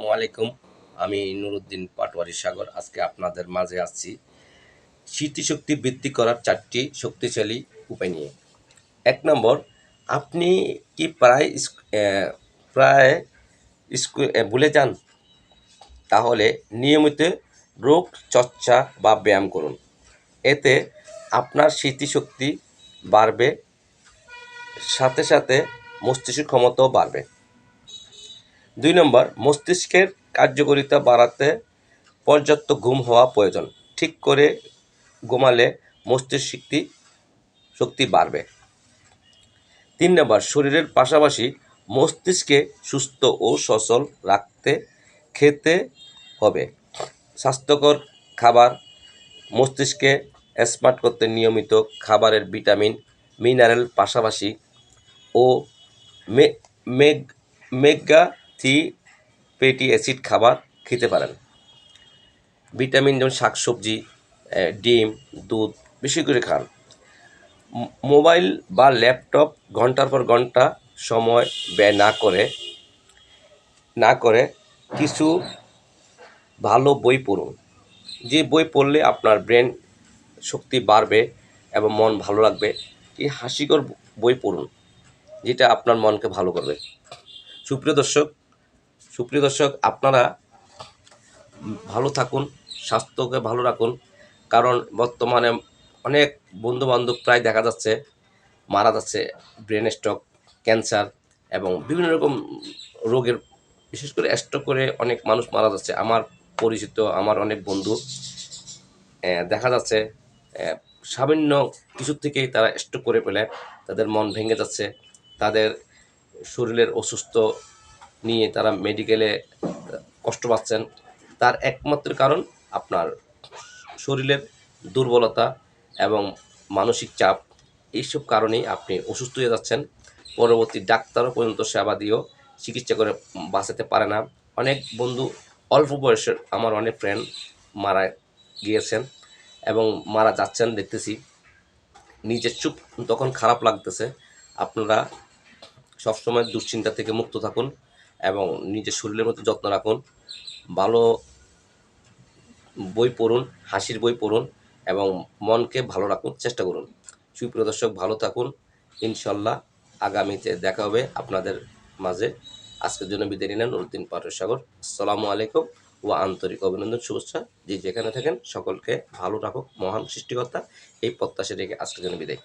আসসালামু আলাইকুম। আমি নুরুদ্দিন পাটোয়ারি সাগর। আজকে আপনাদের মাঝে আসছি স্মৃতিশক্তি বৃদ্ধি করার চারটি শক্তিশালী উপায় নিয়ে। এক নম্বর, আপনি কি প্রায় প্রায় ভুলে যান? তাহলে নিয়মিত রোগ, চর্চা বা ব্যায়াম করুন। এতে আপনার স্মৃতিশক্তি বাড়বে, সাথে সাথে মস্তিষ্ক ক্ষমতাও বাড়বে। দুই নম্বর, মস্তিষ্কের কার্যকারিতা বাড়াতে পর্যাপ্ত ঘুম হওয়া প্রয়োজন। ঠিক করে ঘুমালে মস্তিষ্ক শক্তি শক্তি বাড়বে। তিন নম্বর, শরীরের পাশাপাশি মস্তিষ্কে সুস্থ ও সচল রাখতে খেতে হবে। স্বাস্থ্যকর খাবার, মস্তিষ্কে স্মার্ট করতে নিয়মিত খাবারের ভিটামিন, মিনারেল পাশাপাশি ও মেগা থ্রি ফ্যাটি অ্যাসিড খাবার খেতে পারেন। ভিটামিন যেমন শাকসবজি ডিম, দুধ, বেশি করে খান। মোবাইল বা ল্যাপটপ ঘণ্টার পর ঘণ্টা সময় ব্যয় না করে না করে কিছু ভালো বই পড়ুন। যে বই পড়লে আপনার ব্রেন শক্তি বাড়বে এবং মন ভালো লাগবে, এই হাসিকর বই পড়ুন, যেটা আপনার মনকে ভালো করবে। সুপ্রিয় দর্শক সুপ্রিয় দর্শক, আপনারা ভালো থাকুন, স্বাস্থ্যকে ভালো রাখুন, কারণ বর্তমানে অনেক বন্ধু বান্ধব প্রায় দেখা যাচ্ছে, মারা যাচ্ছে ব্রেন স্ট্রোক, ক্যান্সার এবং বিভিন্ন রকম রোগের, বিশেষ করে স্ট্রোক করে অনেক মানুষ মারা যাচ্ছে। আমার পরিচিত, আমার অনেক বন্ধু দেখা যাচ্ছে সামান্য কিছু থেকেই তারা স্ট্রোক করে ফেলে, তাদের মন ভেঙে যাচ্ছে, তাদের শরীরের অসুস্থ নিয়ে তারা মেডিকেলে কষ্ট পাচ্ছেন। তার একমাত্র কারণ আপনার শরীরের দুর্বলতা এবং মানসিক চাপ। এইসব কারণেই আপনি অসুস্থ হয়ে যাচ্ছেন। পরবর্তী ডাক্তারও পর্যন্ত সেবা দিয়েও চিকিৎসা করে বাঁচাতে পারে না। অনেক বন্ধু অল্প বয়সের আমার অনেক ফ্রেন্ড মারা গিয়েছেন এবং মারা যাচ্ছেন দেখতেছি। নিজের চুপ, তখন খারাপ লাগতেছে। আপনারা সবসময় দুশ্চিন্তা থেকে মুক্ত থাকুন। এবং নিজের শরীরের মতো যত্ন রাখুন। ভালো বই পড়ুন, হাসির বই পড়ুন এবং মনকে ভালো রাখুন, চেষ্টা করুন। সুপ্রিয় দর্শক, ভালো থাকুন। ইনশাল্লাহ আগামীতে দেখা হবে আপনাদের মাঝে। আজকের জন্য বিদায় নিলেন নুরুদ্দিন পাটর সাগর। আসসালামু আলাইকুম ও আন্তরিক অভিনন্দন, শুভেচ্ছা। যে যেখানে থাকেন সকলকে ভালো রাখুক, মহান সৃষ্টিকর্তা। এই প্রত্যাশা রেখে আজকের জন্য বিদায়।